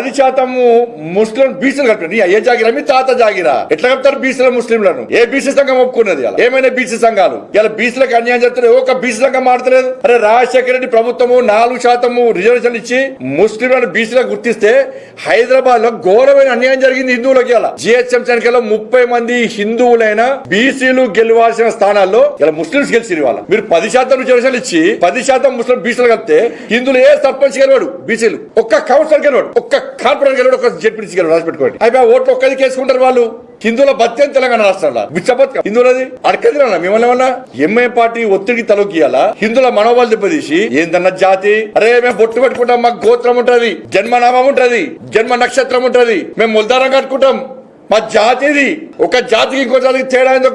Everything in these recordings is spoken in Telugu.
పది శాతము ముస్లిం బీసీలు కలిపారు ఏ జాగిరా మీ తాత జాగిరా. ఎట్లా కలుపుతారు బీసీల ముస్లింలను? ఏ బీసీ సంఘం ఒప్పుకున్నది ఇలా ఏమైనా బీసీ సంఘాలు? ఇలా బీసీలకు అన్యాయం చేస్తారు ఒక బీసీ సంఘం మాడతలేదు అరే రాజశేఖర రెడ్డి ప్రభుత్వము నాలుగు శాతము రిజర్వేషన్ ఇచ్చి ముస్లింలను బీసీలకు గుర్తిస్తే హైదరాబాద్లో ఘోరమైన అన్యాయం జరిగింది హిందువులకి ఇలా జిహెచ్ఎం సంఖ్యలో ముప్పై మంది హిందువులైన బీసీలు గెలవాల్సిన స్థానాల్లో ఇలా ముస్లింస్ గెలిచి వాళ్ళ మీరు పది శాతం రిజర్వేషన్ ఇచ్చి పది శాతం ముస్లిం బీసీలు కలిపితే హిందువులు ఏ సర్పంచ్ గెలవాడు? బీసీలు. ఒక్క కౌన్సిలర్ గెలవాడు. ఒక్క కార్పొరేట్ గెలవాడు ఒక జడ్పీసీ గెలవాడు రాసి పెట్టుకోండి. అయిపోయి ఓట్లు ఒక్కది కేసుకుంటారు వాళ్ళు. హిందువుల బత్యం తెలంగాణ రాష్ట్రంలో. బిచ్చబత్ హిందువులది? అడకదిరా మిమ్మల్ని ఏమన్నా? ఎంఐ పార్టీ ఒత్తిడికి తలొక్కియాలా? హిందువుల మనోబల్ దెబ్బతీసి ఏందన్న జాతి? అరే మేము బొట్టు పెట్టుకుంటాం మాకు గోత్రం ఉంటది జన్మనామం ఉంటది జన్మ నక్షత్రం ఉంటది మేము ముల్దారం కట్టుకుంటాం. మా జాతిది. ఒక జాతికి ఇంకో జాతికి తేడా ఏందో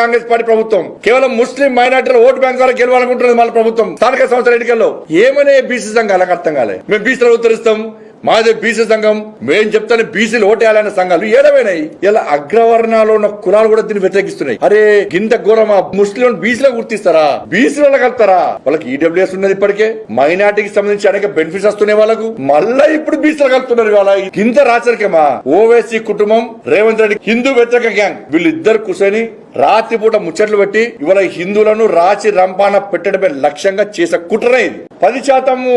కాంగ్రెస్ పార్టీ ప్రభుత్వం. కేవలం ముస్లిం మైనార్టీల ఓటు బ్యాంక్ ద్వారా గెలవాలనుకుంటున్నది మన ప్రభుత్వం. స్థానిక సంస్థల ఎన్నికల్లో ఏమనే బీసీ సంఘాలకు అర్థం కాలే. మేము బీసీలు ఉత్తరిస్తాం మాదే బీసీ సంఘం మేం చెప్తాను బీసీలు ఓటేయాలనే సంఘాలు ఏడమైనాయి ఇలా అగ్రవర్ణాలు ఉన్న కులాలు కూడా దీన్ని వ్యతిరేకిస్తున్నాయి. అరే గింత ఘోరమా ముస్లిం బీసీలో గుర్తిస్తారా? బీసీలో కలుతారా వాళ్ళకి ఈడబ్ల్యూఎస్ ఉన్నది ఇప్పటికే. మైనార్టీకి సంబంధించి అనేక బెనిఫిట్స్ వస్తున్నాయి వాళ్ళకు. మళ్ళా ఇప్పుడు బీసీలో కలుపుతున్నారు వాళ్ళ గింత రాచరికమా? ఓవైసీ కుటుంబం రేవంత్ రెడ్డి హిందూ వ్యతిరేక గ్యాంగ్ వీళ్ళిద్దరు కూర్చొని రాత్రిపూట ముచ్చట్లు పెట్టి ఇవాళ హిందువులను రాచి రంపాన పెట్టడమే లక్ష్యంగా చేసే కుట్రనే ఇది. పది శాతము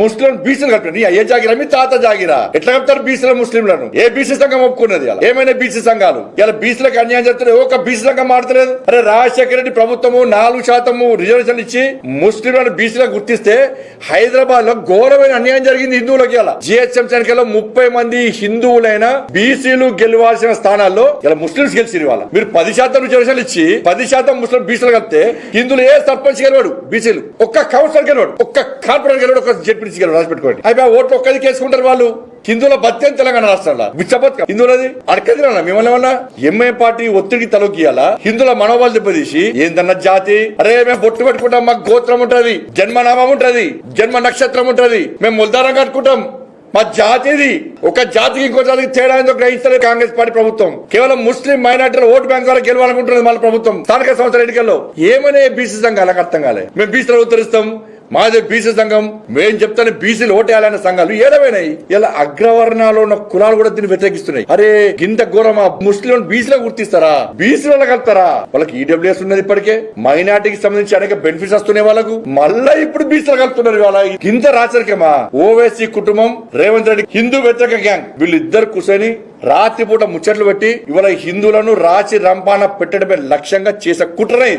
ముస్లిం బీసీలు కలిపారు నీ అయ్యే జాగిరా మీ తాత జాగిరా. ఎట్లా కలుపుతారు బీసీల ముస్లింలను? ఏ బీసీ సంఘం ఒప్పుకున్నది ఇలా ఏమైనా బీసీ సంఘాలు? ఇలా బీసీలకు అన్యాయం చేస్తారు ఒక బీసీ సంఘం మాడతలేదు అరే రాజశేఖర రెడ్డి ప్రభుత్వము నాలుగు శాతము రిజర్వేషన్ ఇచ్చి ముస్లింలను బీసీలకు గుర్తిస్తే హైదరాబాద్లో ఘోరమైన అన్యాయం జరిగింది హిందువులకి ఇలా జిహెచ్ఎం ఎన్నికల్లో ముప్పై మంది హిందువులైన బీసీలు గెలవాల్సిన స్థానాల్లో ఇలా ముస్లింస్ గెలిచి వాళ్ళ మీరు పది శాతం రిజర్వేషన్ ఇచ్చి పది శాతం ముస్లిం బీసీలు కలిపితే హిందువులు ఏ సర్పంచ్ గెలవాడు? బీసీలు. ఒక్క కౌన్సిలర్ గెలవాడు. ఒక్క కార్పొరేటర్ గెలవాడు. ఒక జడ్పీసీ గెలవాడు. రాసి పెట్టుకోండి. అయిపోయి ఓట్లు ఒక్కది కేసుకుంటారు వాళ్ళు. హిందువుల బత్యం తెలంగాణ రాష్ట్రంలో. బిచ్చబత్ హిందువులది అడకదిరా మిమ్మల్ని ఏమన్నా ఎంఐ పార్టీ ఒత్తిడికి తలొక్కియాలా హిందువుల మనోబలు దెబ్బతీసి ఏందన్న జాతి? అరే మేము బొట్టు పెట్టుకుంటాం మాకు గోత్రం ఉంటది. జన్మనామం ఉంటది. జన్మ నక్షత్రం ఉంటది. మేము ముల్దారం కట్టుకుంటాం. మా జాతిది ఒక జాతికి ఇంకో జాతికి తేడా ఏందో గ్రహిస్తలేదు కాంగ్రెస్ పార్టీ ప్రభుత్వం. కేవలం ముస్లిం మైనార్టీల ఓటు బ్యాంక్ ద్వారా గెలవాలనుకుంటున్నది మన ప్రభుత్వం. స్థానిక సంస్థల ఎన్నికల్లో ఏమనే బీసీ సంఘాలకు అర్థం కాలేదు మేము బీసీలు ఉత్తరిస్తాం మాదే బీసీ సంఘం మేం చెప్తాను బీసీలు ఓటేయాలనే సంఘాలు ఏడవైనాయి ఇలా అగ్రవర్ణాలు ఉన్న కులాలు కూడా దీన్ని వ్యతిరేకిస్తున్నాయి. అరే గింత ఘోరమా ముస్లిం బీసీలో గుర్తిస్తారా? బీసీలో కలుతారా వాళ్ళకి ఈడబ్ల్యూఎస్ ఉన్నది ఇప్పటికే. మైనార్టీకి సంబంధించి అనేక బెనిఫిట్స్ వస్తున్నాయి వాళ్ళకు. మళ్ళా ఇప్పుడు బీసీలో కలుపుతున్నారు వాళ్ళ గింత రాచరికమా? ఓవైసీ కుటుంబం రేవంత్ రెడ్డి హిందూ వ్యతిరేక గ్యాంగ్ వీళ్ళిద్దరు కూర్చొని రాత్రిపూట ముచ్చట్లు పెట్టి ఇవాళ హిందువులను రాచి రంపాన పెట్టడమే లక్ష్యంగా చేసే కుట్రనే ఇది.